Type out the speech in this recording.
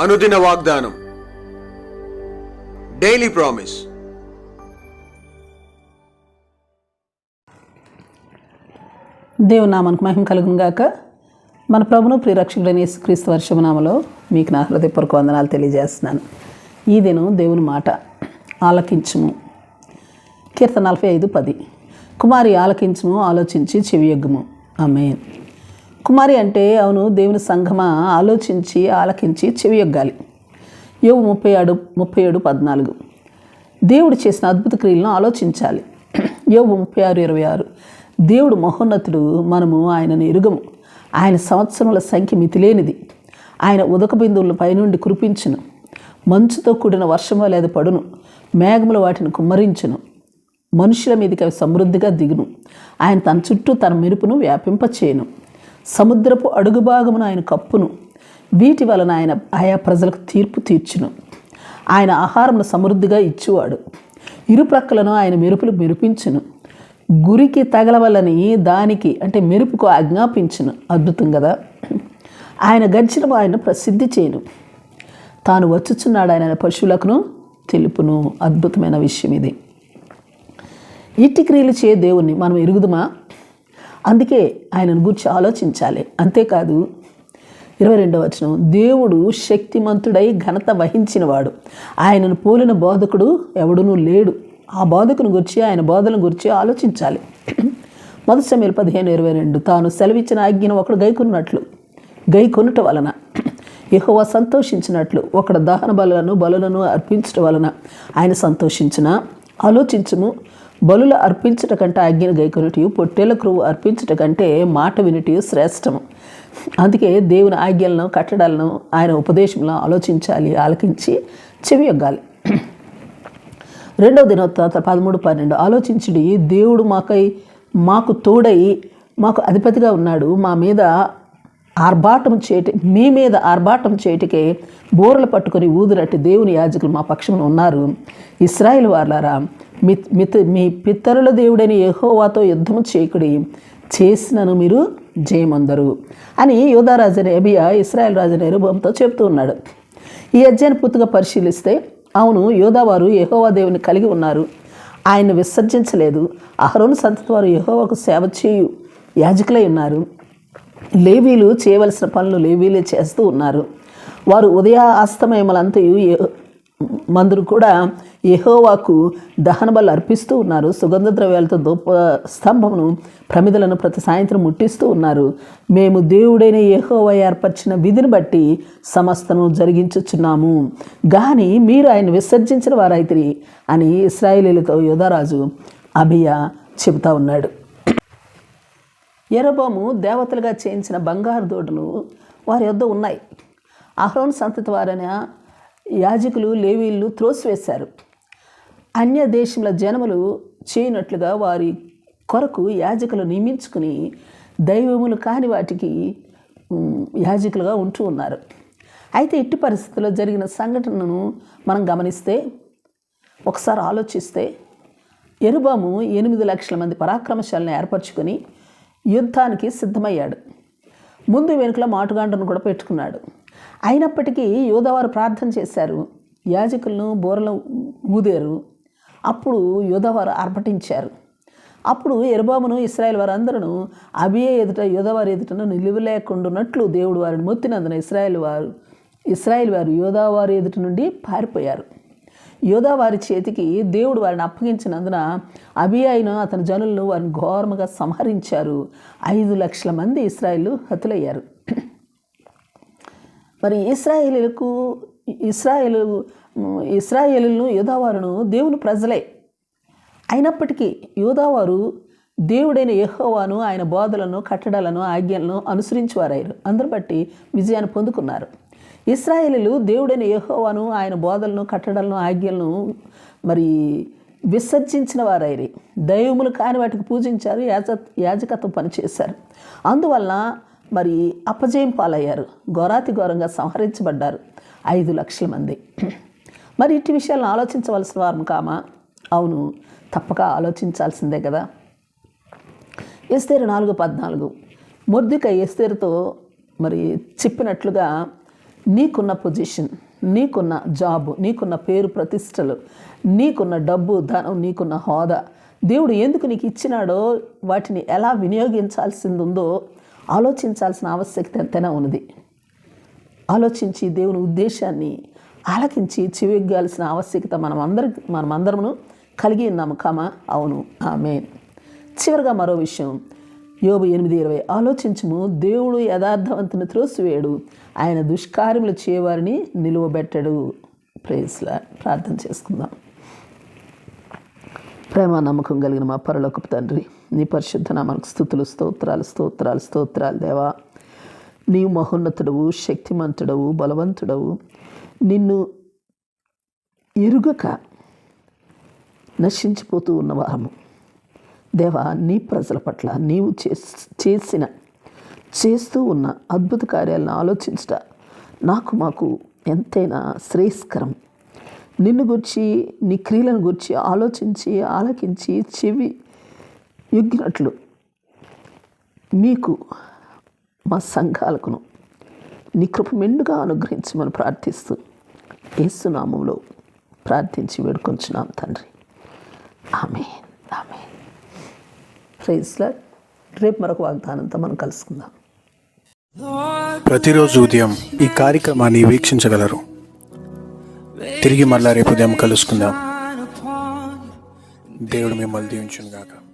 అనుదిన వాగ్దానం. Daily promise దేవునామానికి మహిమ కలుగును గాక. మన ప్రభును ప్రియరక్షకుడైన యేసుక్రీస్తు వర్షమనామలో మీకు నా హృదయపూర్వక వందనాలు తెలియజేస్తున్నాను. ఈ దినం దేవుని మాట ఆలకించుము. కీర్తన నలభై ఐదు పది. కుమారి ఆలకించుము ఆలోచించి చెవియొగ్గుము. ఆమె కుమారి అంటే అవును దేవుని సంఘమా? ఆలోచించి ఆలకించి చెవియొగ్గాలి యోగు ముప్పై ఏడు ముప్పై ఏడు పద్నాలుగు. దేవుడు చేసిన అద్భుత క్రియలను ఆలోచించాలి. యోగు ముప్పై ఆరు ఇరవై ఆరు. దేవుడు మహోన్నతుడు మనము ఆయనను ఎరుగము. ఆయన సంవత్సరముల సంఖ్య మితిలేనిది. ఆయన ఉదక బిందువులను పైనుండి కురిపించును. మంచుతో కూడిన వర్షం లేదా పడును. మేఘములు వాటిని కుమ్మరించును. మనుషుల మీదకి అవి సమృద్ధిగా దిగును. ఆయన తన చుట్టూ తన మెరుపును వ్యాపింపచేయను. సముద్రపు అడుగు భాగమున ఆయన కప్పును. వీటి వలన ఆయన ఆయా ప్రజలకు తీర్పు తీర్చును. ఆయన ఆహారమును సమృద్ధిగా ఇచ్చువాడు. ఇరుప్రక్కలను ఆయన మెరుపులు మెరిపించును. గురికి తగలవలని దానికి అంటే మెరుపుకు ఆజ్ఞాపించును. అద్భుతం కదా ఆయన గర్జనము ఆయన ప్రసిద్ధి చేయను. తాను వచ్చుచున్నాడు ఆయన పశువులకును తెలుపును. అద్భుతమైన విషయం ఇది ఇట్టి క్రియలు చే దేవుణ్ణి. మనం ఎరుగుదమా? అందుకే ఆయనను గురించి ఆలోచించాలి. అంతేకాదు ఇరవై రెండవ వచనం దేవుడు శక్తిమంతుడై ఘనత వహించినవాడు. ఆయనను పోలిన బోధకుడు ఎవడునూ లేడు. ఆ బోధకుని గురించి ఆయన బోధన గురించి ఆలోచించాలి. మొదటి సమయంలో పదిహేను ఇరవై రెండు తాను సెలవిచ్చిన ఆజ్ఞను ఒకడు గైకొన్నట్లు గై కొనుట వలన యెహోవా సంతోషించినట్లు ఒకడు దహన బలులను బలులను అర్పించటం వలన ఆయన సంతోషించిన ఆలోచించుము బలులు అర్పించట కంటే ఆజ్ఞను గైకొనుటి పొట్టేల క్రువు అర్పించట కంటే మాట వినుటి శ్రేష్టము. అందుకే దేవుని ఆజ్ఞలను కట్టడాలను ఆయన ఉపదేశంలో ఆలోచించాలి ఆలకించి చెవి యొగ్గాలి. రెండవ దినోత్త పదమూడు పన్నెండు. ఆలోచించుడి దేవుడు మాకై మాకు తోడై మాకు అధిపతిగా ఉన్నాడు. మా మీద ఆర్భాటం చేయటి మీ మీద ఆర్భాటం చేయటికే బోర్లు పట్టుకొని ఊదినట్టు దేవుని యాజకులు మా పక్షంలో ఉన్నారు. ఇస్రాయిల్ వార్లారా మీ మిత మీ పితరుల దేవుడైన యహోవాతో యుద్ధము చేయకుడి. చేసినను మీరు జయమందరు అని యోధారాజు ఎబియా ఇస్రాయల్ రాజు నెరుభంతో చెప్తూ ఉన్నాడు. ఈ అధ్యాయాన్ని పూర్తిగా పరిశీలిస్తే అవును యోధావారు యహోవా దేవుని కలిగి ఉన్నారు. ఆయన విసర్జించలేదు. అహరోను సంతతి వారు యెహోవాకు సేవ చేయు యాజకులై ఉన్నారు. లేవీలు చేయవలసిన పనులు లేవీలే చేస్తూ ఉన్నారు. వారు ఉదయ అస్తమయములంతయు మందురు కూడా యహోవాకు దహన బలు అర్పిస్తూ ఉన్నారు. సుగంధ ద్రవ్యాలతో దూప స్తంభమును ప్రమిదలను ప్రతి సాయంత్రం ముట్టిస్తూ ఉన్నారు. మేము దేవుడైన యహోవా ఏర్పరిచిన విధిని బట్టి సమస్తను జరిగించుచున్నాము. కానీ మీరు ఆయన విసర్జించిన వారైతిరి అని ఇస్రాయేలీలతో యోధరాజు అభియ చెబుతా ఉన్నాడు. ఎరబోము దేవతలుగా చేయించిన బంగారు దూడలు వారి యొద్ద ఉన్నాయి. అహ్రోన్ సంతతి వారైన యాజకులు లేవీళ్ళు త్రోసివేశారు. అన్య దేశముల జనములు చేయనట్లుగా వారి కొరకు యాజకులు నియమించుకుని దైవములు కాని వాటికి యాజకులుగా ఉంటూ ఉన్నారు. అయితే ఇట్టి పరిస్థితుల్లో జరిగిన సంఘటనను మనం గమనిస్తే ఒకసారి ఆలోచిస్తే ఎరుబాము ఎనిమిది లక్షల మంది పరాక్రమశాలను ఏర్పరచుకొని యుద్ధానికి సిద్ధమయ్యాడు. ముందు వెనుకల మాటుగాండను కూడా పెట్టుకున్నాడు. అయినప్పటికీ యోధవారు ప్రార్థన చేశారు. యాజకులను బోరలు ఊదారు. అప్పుడు యోధవారు ఆర్భటించారు. అప్పుడు ఎరుబామును ఇస్రాయేల్ వారందరూ అబియే ఎదుట యోధవారి ఎదుటను నిలువలేకుండాన్నట్లు దేవుడు వారిని మొత్తినందున ఇస్రాయేల్ వారు ఇస్రాయేల్ వారు యోధావారి ఎదుట నుండి పారిపోయారు. యోధావారి చేతికి దేవుడు వారిని అప్పగించినందున అబియాయిను అతని జనులను వారిని ఘోరముగా సంహరించారు. ఐదు లక్షల మంది ఇస్రాయిల్ హతులయ్యారు. మరి ఇస్రాయేలీలకు ఇస్రాయేలు ఇస్రాయేలులను యోధావారును దేవుని ప్రజలే. అయినప్పటికీ యోధావారు దేవుడైన యహోవాను ఆయన బోధలను కట్టడాలను ఆజ్ఞలను అనుసరించేవారయ్యారు అందరు బట్టి విజయాన్ని పొందుకున్నారు. ఇస్రాయేలీలు దేవుడైన యహోవాను ఆయన బోధలను కట్టడాలను ఆజ్ఞలను మరి విసర్జించిన వారైరి దైవములు కాని వాటికి పూజించారు యాజ యాజకత్వం పనిచేశారు. అందువల్ల మరి అపజయం పాలయ్యారు. ఘోరాతి ఘోరంగా సంహరించబడ్డారు ఐదు లక్షల మంది. మరి ఇట్టి విషయాలను ఆలోచించవలసిన వారు కామా? అవును తప్పక ఆలోచించాల్సిందే కదా. ఎస్తేరు నాలుగు పద్నాలుగు. మొద్దుక ఎస్తేరుతో మరి చెప్పినట్లుగా నీకున్న పొజిషన్ నీకున్న జాబ్ నీకున్న పేరు ప్రతిష్టలు నీకున్న డబ్బు ధనం నీకున్న హోదా దేవుడు ఎందుకు నీకు ఇచ్చినాడో వాటిని ఎలా వినియోగించాల్సింది ఉందో ఆలోచించాల్సిన ఆవశ్యకత ఎంతైనా ఉన్నది. ఆలోచించి దేవుని ఉద్దేశాన్ని ఆలకించి చెవిగ్గాల్సిన ఆవశ్యకత మనం అందరి మనమందరము కలిగి ఉన్నాము కామా అవును ఆమె చివరిగా మరో విషయం. యోబు ఎనిమిది ఇరవై. ఆలోచించము దేవుడు యథార్థవంతుని త్రోసివేయడు. ఆయన దుష్కార్యములు చేయవారిని నిలువబెట్టడు. ప్రేస్లా ప్రార్థన చేసుకుందాం. ప్రేమ నమ్మకం కలిగిన మా పరలోకపు తండ్రి నీ పరిశుద్ధ నామానికి స్థుతులు స్తోత్రాలు స్తోత్రాలు స్తోత్రాలు దేవా. నీవు మహోన్నతుడవు శక్తిమంతుడవు బలవంతుడవు. నిన్ను ఎరుగక నశించిపోతూ ఉన్నవారము. దేవా నీ ప్రజల పట్ల నీవు చేస్- చేసిన చేస్తూ ఉన్న అద్భుత కార్యాలను ఆలోచించట నాకు మాకు ఎంతైనా శ్రేయస్కరం. నిన్ను గురించి నీ క్రియలను గురించి ఆలోచించి ఆలకించి చెవి యొగ్గినట్లు మీకు మా సంఘాలకును నీ మెండుగా అనుగ్రహించమని ప్రార్థిస్తూ యేసునామంలో ప్రార్థించి వేడుకొంచున్నాం తండ్రి. ఆమె ఆమె ప్రైజ్లా రేపు మరొక వాగ్దానంతో మనం కలుసుకుందాం. ప్రతిరోజు ఉదయం ఈ కార్యక్రమాన్ని వీక్షించగలరు. తిరిగి మళ్ళా రేపు ఉదయం కలుసుకుందాం. దేవుడు మిమ్మల్ని దీవించుగాక గాక